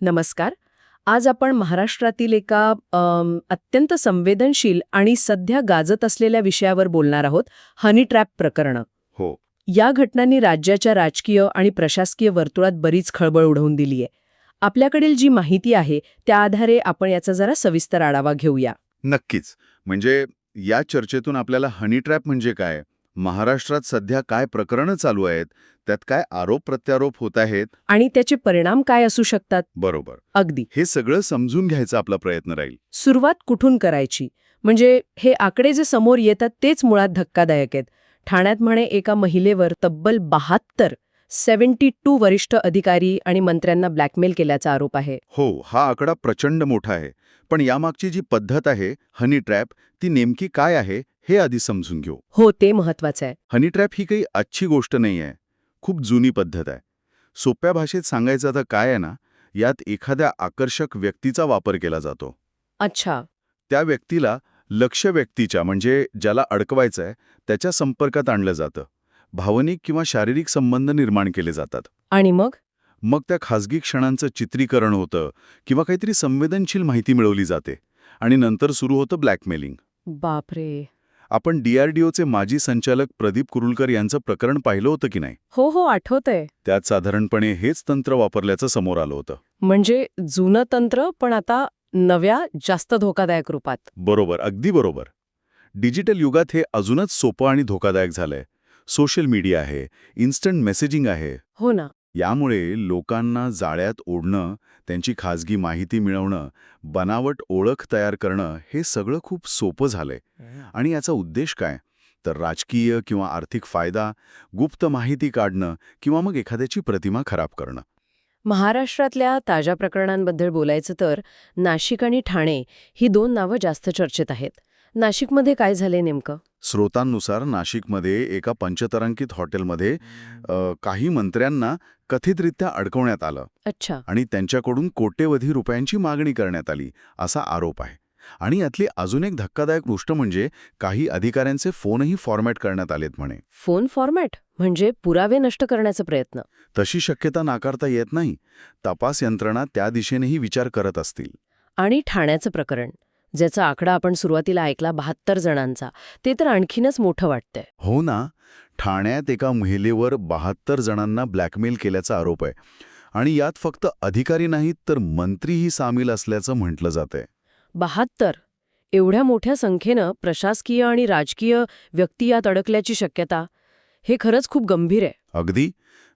नमस्कार. आज आपण महाराष्ट्रातील एका अत्यंत संवेदनशील आणि सध्या गाजत असलेल्या विषयावर बोलणार आहोत हनी ट्रॅप प्रकरणं. हो. या घटनांनी राज्याच्या राजकीय आणि प्रशासकीय वर्तुळात बरीच खळबळ उडवून दिली आहे आपल्याकडील जी माहिती आहे त्या आधारे आपण याचा जरा सविस्तर आढावा घेऊया. नक्कीच. म्हणजे या चर्चेतून आपल्याला हनी ट्रॅप म्हणजे काय? महाराष्ट्रात सध्या काय प्रकरणं चालू आहेत? त्यात काय आरोप प्रत्यारोप होत आहेत? आणि त्याचे परिणाम काय असू शकतात? बरोबर. अगदी. हे सगळं समजून घ्यायचा आपला प्रयत्न राहील. सुरुवात कुठून करायची? म्हणजे हे आकडे जे समोर येतात तेच मुळात धक्कादायक आहेत. ठाण्यात म्हणे एका महिलेवर तब्बल बहात्तर सेव्हन्टी टू वरिष्ठ अधिकारी आणि मंत्र्यांना ब्लॅकमेल केल्याचा आरोप आहे. हो हा आकडा प्रचंड मोठा आहे. पण यामागची जी पद्धत आहे हनी ट्रॅप ती नेमकी काय आहे? हे आधी समजून घेऊ. हो ते महत्वाचं आहे. हनी ट्रॅप ही काही आजची गोष्ट नाही आहे खूप जुनी पद्धत आहे. सोप्या भाषेत सांगायचं तर काय आहे ना यात एखाद्या आकर्षक व्यक्तीचा वापर केला जातो. अच्छा. त्या व्यक्तीला लक्ष्य व्यक्तीच्या म्हणजे ज्याला अडकवायचं आहे त्याच्या संपर्कात आणलं जातं. भावनिक किंवा शारीरिक संबंध निर्माण केले जातात. आणि मग? मग त्या खासगी क्षणांचं चित्रीकरण होतं किंवा काहीतरी संवेदनशील माहिती मिळवली जाते. आणि नंतर सुरू होतं ब्लॅकमेलिंग बापरे! आपण डीआरडीओचे माजी संचालक प्रदीप कुरुलकर यांचं प्रकरण पाहिलं होतं की नाही? हो हो आठवतंय. त्यात साधारणपणे हेच तंत्र वापरल्याचं समोर आलं होतं. म्हणजे जुनं तंत्र पण आता नव्या जास्त धोकादायक रूपात. बरोबर अगदी बरोबर. डिजिटल युगात हे अजूनच सोपं आणि धोकादायक झालंय. सोशल मीडिया आहे इन्स्टंट मेसेजिंग आहे. हो ना. यामुळे लोकांना जाळ्यात ओढणं त्यांची खाजगी माहिती मिळवणं बनावट ओळख तयार करणं हे सगळं खूप सोपं झालंय. आणि याचा उद्देश काय? तर राजकीय किंवा आर्थिक फायदा गुप्त माहिती काढणं किंवा मग एखाद्याची प्रतिमा खराब करणं. महाराष्ट्रातल्या ताज्या प्रकरणांबद्दल बोलायचं तर नाशिक आणि ठाणे ही दोन नावं जास्त चर्चेत आहेत. नाशिकमध्ये काय झालंय नेमकं? स्रोतांनुसार नाशिकमध्ये एका पंचतारांकित हॉटेलमध्ये काही मंत्र्यांना कथितरित्या अडकवण्यात आलं अच्छा. आणि त्यांच्याकडून कोट्यवधी रुपयांची मागणी करण्यात आली असा आरोप आहे. आणि यातली अजून एक धक्कादायक गोष्ट म्हणजे काही अधिकाऱ्यांचे फोनही फॉर्मॅट करण्यात आलेत म्हणे. Phone format? म्हणजे पुरावे नष्ट करण्याचा प्रयत्न. तशी शक्यता नाकारता येत नाही. तपास यंत्रणा त्या दिशेनेही विचार करत असतील. आणि ठाण्याचं प्रकरण. ज्याचा आकडा आपण सुरुवातीला ऐकला बहात्तर जणांचा ते तर आणखीनच मोठं वाटतंय. हो ना. ठाण्यात एका महिलेवर बहात्तर जणांना ब्लॅकमेल केल्याचा आरोप आहे. आणि यात फक्त अधिकारी नाहीत तर मंत्रीही सामील असल्याचं म्हटलं जातंय. बहात्तर? एवढ्या मोठ्या संख्येनं प्रशासकीय आणि राजकीय व्यक्ती यात अडकल्याची शक्यता? हे खरंच खूप गंभीर आहे. अगदी.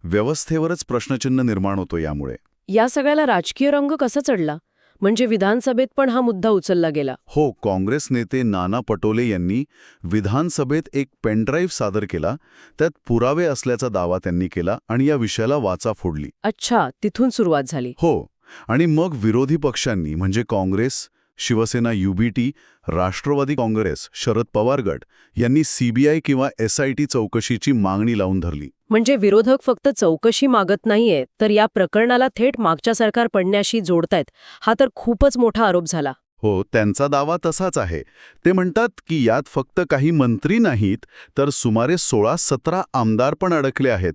व्यवस्थेवरच प्रश्नचिन्ह निर्माण होतो यामुळे. या सगळ्याला राजकीय रंग कसा चढला? म्हणजे विधानसभेत पण हा मुद्दा उचलला गेला. हो काँग्रेस नेते नाना पटोले यांनी विधानसभेत एक पेनड्राईव्ह सादर केला त्यात पुरावे असल्याचा दावा त्यांनी केला आणि या विषयाला वाचा फोडली. अच्छा तिथून सुरुवात झाली. हो आणि मग विरोधी पक्षांनी म्हणजे काँग्रेस शिवसेना युबीटी राष्ट्रवादी काँग्रेस शरद पवार गट यांनी सीबीआय किंवा एसआयटी चौकशीची मागणी लावून धरली. म्हणजे विरोधक फक्त चौकशी मागत नाहीये तर या प्रकरणाला थेट मागच्या सरकार पडण्याशी जोडतायत हा तर खूपच मोठा आरोप झाला. हो त्यांचा दावा तसाच आहे. ते म्हणतात की यात फक्त काही मंत्री नाहीत तर सुमारे सोळा सतरा आमदार पण अडकले आहेत.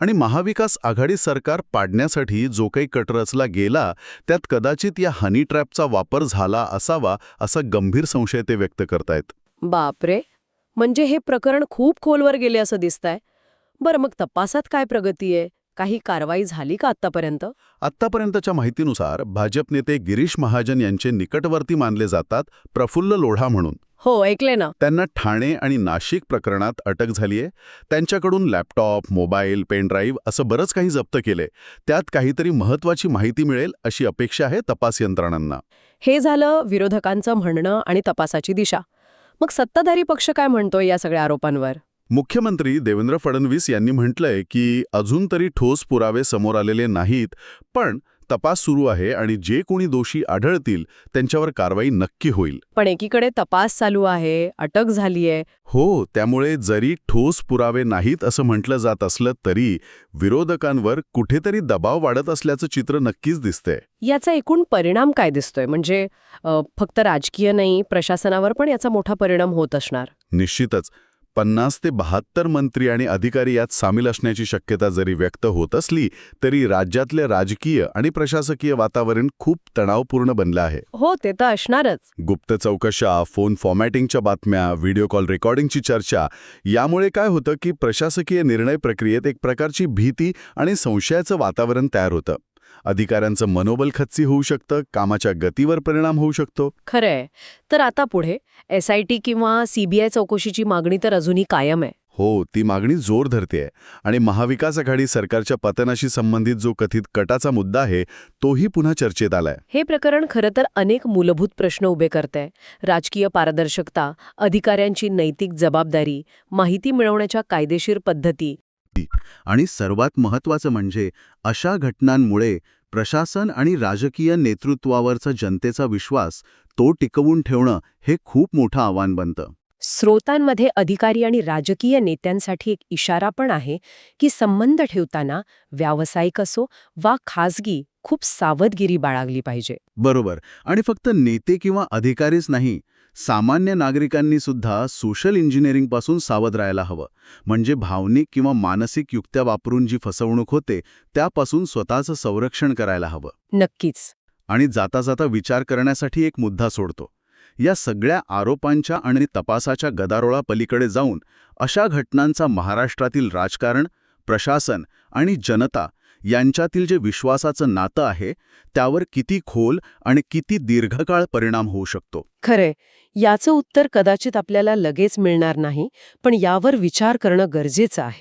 आणि महाविकास आघाडी सरकार पाडण्यासाठी जो काही कट रचला गेला त्यात कदाचित या हनी ट्रॅपचा वापर झाला असावा असा गंभीर संशय ते व्यक्त करतायत. बापरे! म्हणजे हे प्रकरण खूप खोलवर गेले असं दिसतंय. बरं मग तपासात काय प्रगती आहे? काही कारवाई झाली का आतापर्यंत आत्तापर्यंतच्या माहितीनुसार भाजप नेते गिरीश महाजन यांचे निकटवर्ती मानले जातात प्रफुल्ल लोढा म्हणून. हो ऐकले ना. त्यांना ठाणे आणि नाशिक प्रकरणात अटक झालीय त्यांच्याकडून लॅपटॉप मोबाईल पेनड्राईव्ह असं बरंच काही जप्त केलंय. त्यात काहीतरी महत्वाची माहिती मिळेल अशी अपेक्षा आहे तपास यंत्रणांना. हे झालं विरोधकांचं म्हणणं आणि तपासाची दिशा. मग सत्ताधारी पक्ष काय म्हणतोय या सगळ्या आरोपांवर? मुख्यमंत्री देवेंद्र फडणवीस यांनी म्हटलंय की अजून तरी ठोस पुरावे समोर आलेले नाहीत पण तपास सुरू आहे आणि जे कोणी दोषी आढळतील त्यांच्यावर कारवाई नक्की होईल. पण एकीकडे तपास चालू आहे अटक झालीय. हो त्यामुळे जरी ठोस पुरावे नाहीत असं म्हटलं जात असलं तरी विरोधकांवर कुठेतरी दबाव वाढत असल्याचं चित्र नक्कीच दिसतंय. याचा एकूण परिणाम काय दिसतोय? म्हणजे फक्त राजकीय नाही प्रशासनावर पण याचा मोठा परिणाम होत असणार. निश्चितच. पन्नास ते बहात्तर मंत्री आणि अधिकारी यात सामील असण्याची शक्यता जरी व्यक्त होत असली तरी राज्यातले राजकीय आणि प्रशासकीय वातावरण खूप तणावपूर्ण बनलं आहे. हो ते तर असणारच. गुप्त चौकशा फोन फॉर्मॅटिंगच्या बातम्या व्हिडिओ कॉल रेकॉर्डिंगची चर्चा यामुळे काय होतं की प्रशासकीय निर्णय प्रक्रियेत एक प्रकारची भीती आणि संशयाचं वातावरण तयार होतं. अधिकाऱ्यांचं मनोबल खच्ची होऊ शकतं कामाच्या गतीवर परिणाम होऊ शकतो. खरंय. तर आता पुढे एस आय टी किंवा सीबीआय चौकशीची मागणी तर अजूनही कायम आहे. हो ती मागणी जोर धरतेय. आणि महाविकास आघाडी सरकारच्या पतनाशी संबंधित जो कथित कटाचा मुद्दा आहे तोही पुन्हा चर्चेत आलाय. हे प्रकरण खरं तर अनेक मूलभूत प्रश्न उभे करतंय. राजकीय पारदर्शकता अधिकाऱ्यांची नैतिक जबाबदारी माहिती मिळवण्याच्या कायदेशीर पद्धती आणि सर्वात महत्त्वाचं म्हणजे अशा घटनांमुळे प्रशासन आणि राजकीय नेतृत्वावरचा जनतेचा विश्वास तो टिकवून ठेवणं हे खूप मोठं आव्हान बनतं. स्रोतांमध्ये अधिकारी आणि राजकीय नेत्यांसाठी एक इशारा पण आहे की संबंध ठेवताना व्यावसायिक असो वा खासगी खूप सावधगिरी बाळगली पाहिजे. बरोबर. आणि फक्त नेते किंवा अधिकारीच नाही सामान्य नागरिकांनी सुद्धा सोशल इंजिनिअरिंगपासून सावध राहायला हवं. म्हणजे भावनिक किंवा मानसिक युक्त्या वापरून जी फसवणूक होते त्यापासून स्वतःचं संरक्षण करायला हवं. नक्कीच. आणि जाता जाता विचार करण्यासाठी एक मुद्दा सोडतो. या सगळ्या आरोपांच्या आणि तपासाच्या गदारोळा पलीकडे जाऊन अशा घटनांचा महाराष्ट्रातील राजकारण प्रशासन आणि जनता यांच्यातील जे विश्वासाचं नातं आहे त्यावर किती खोल आणि किती दीर्घकाळ परिणाम होऊ शकतो? खरे याचं उत्तर कदाचित आपल्याला लगेच मिळणार नाही पण यावर विचार करणं गरजेचं आहे.